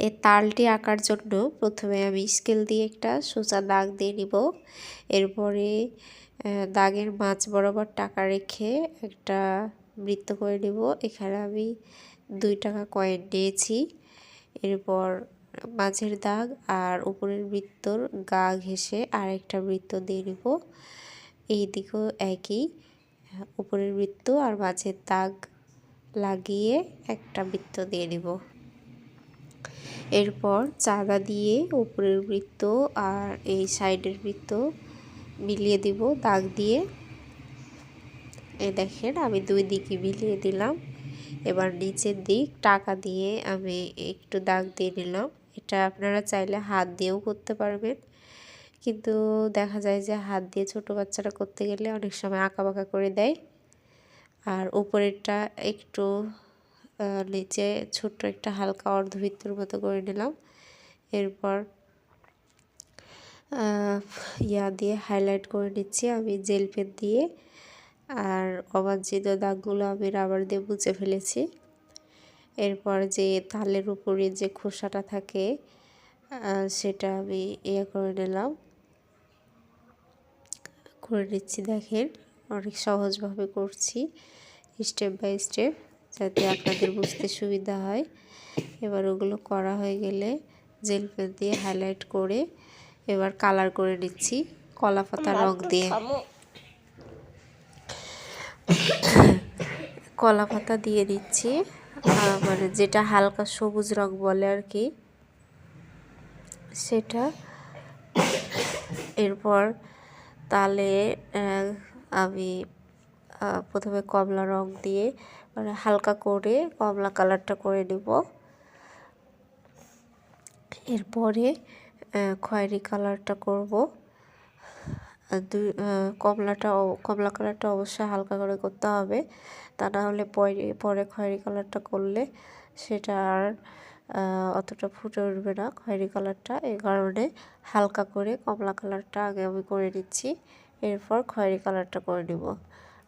এই তালটি আঁকার জন্য প্রথমে আমি স্কেল দিয়ে একটা সোজা দাগ দিয়ে নিব। এরপরে দাগের মাছ বরাবর টাকা রেখে একটা বৃত্ত করে নেব। এখানে আমি দুই টাকা কয়েন নিয়েছি। এরপর মাঝের দাগ আর উপরের বৃত্তর গা ঘেসে আর একটা বৃত্ত দিয়ে নেব। এই দিকেও একই উপরের বৃত্ত আর মাঝের দাগ লাগিয়ে একটা বৃত্ত দিয়ে নেব। এরপর চাঁদা দিয়ে উপরের বৃত্ত আর এই সাইডের বৃত্ত মিলিয়ে দিব, দাগ দিয়ে। এ দেখেন, আমি দুই দিকে মিলিয়ে দিলাম। এবার নিচের দিক টাকা দিয়ে আমি একটু দাগ দিয়ে নিলাম। এটা আপনারা চাইলে হাত দিয়েও করতে পারবেন। কিন্তু দেখা যায় যে হাত দিয়ে ছোট বাচ্চারা করতে গেলে অনেক সময় আঁকা বাঁকা করে দেয়। আর উপরেরটা একটু নিচে ছোট্ট একটা হালকা অর্ধবৃত্তর মতো করে নিলাম। এরপর ইয়া দিয়ে হাইলাইট করে নিচ্ছি আমি জেল পেন দিয়ে। আর অবাঞ্ছিত দাগগুলো আমি রাবার দিয়ে মুছে ফেলেছি। এরপর যে তালের উপরে যে খোসাটা থাকে সেটা আমি ইয়ে করে নিলাম। করে নিচ্ছি দেখেন, অনেক সহজভাবে করছি স্টেপ বাই স্টেপ যাতে আপনাদের বুঝতে সুবিধা হয়। এবার ওগুলো করা হয়ে গেলে জেল পেন দিয়ে হাইলাইট করে এবার কালার করে নিচ্ছি কলা পাতা রং দিয়ে। কলা পাতা দিয়ে দিচ্ছি। মানে যেটা হালকা সবুজ রং বলে আর কি সেটা। এরপর তালে আমি প্রথমে কমলা রং দিয়ে মানে হালকা করে কমলা কালারটা করে নেব। এরপরে খয়েরি কালারটা করব। দুই কমলাটা কমলা কালারটা অবশ্যই হালকা করে করতে হবে। তা না হলে পরে পরে খয়েরি কালারটা করলে সেটা আর অতটা ফুটে উঠবে না খয়েরি কালারটা। এই কারণে হালকা করে কমলা কালারটা আগে আমি করে নিচ্ছি। এরপর খয়েরি কালারটা করে নিব।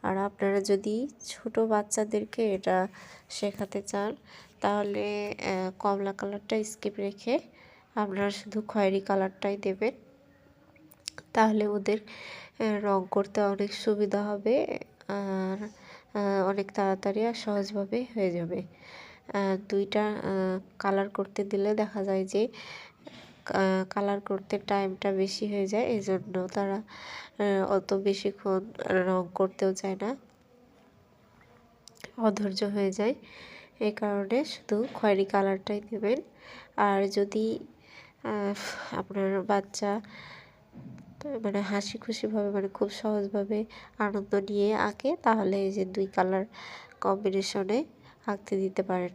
আর আপনারা যদি ছোট বাচ্চাদেরকে এটা শেখাতে চান, তাহলে কমলা কালারটা স্কিপ রেখে আপনারা শুধু খয়েরি কালারটাই দেবেন। তাহলে ওদের রং করতে অনেক সুবিধা হবে, আর অনেক তাড়াতাড়ি আর সহজভাবে হয়ে যাবে। দুইটা কালার করতে দিলে দেখা যায় যে কালার করতে টাইমটা বেশি হয়ে যায় এই জন্য তারা অত বেশিক্ষণ রং করতেও চায় না। অধৈর্য হয়ে যায়। এই কারণে শুধু খয়েরি কালারটাই দেবেন। আর যদি আপনার বাচ্চা মানে হাসি খুশিভাবে মানে খুব সহজভাবে আনন্দ নিয়ে আঁকে, তাহলে এই যে দুই কালার কম্বিনেশনে আঁকতে দিতে পারেন।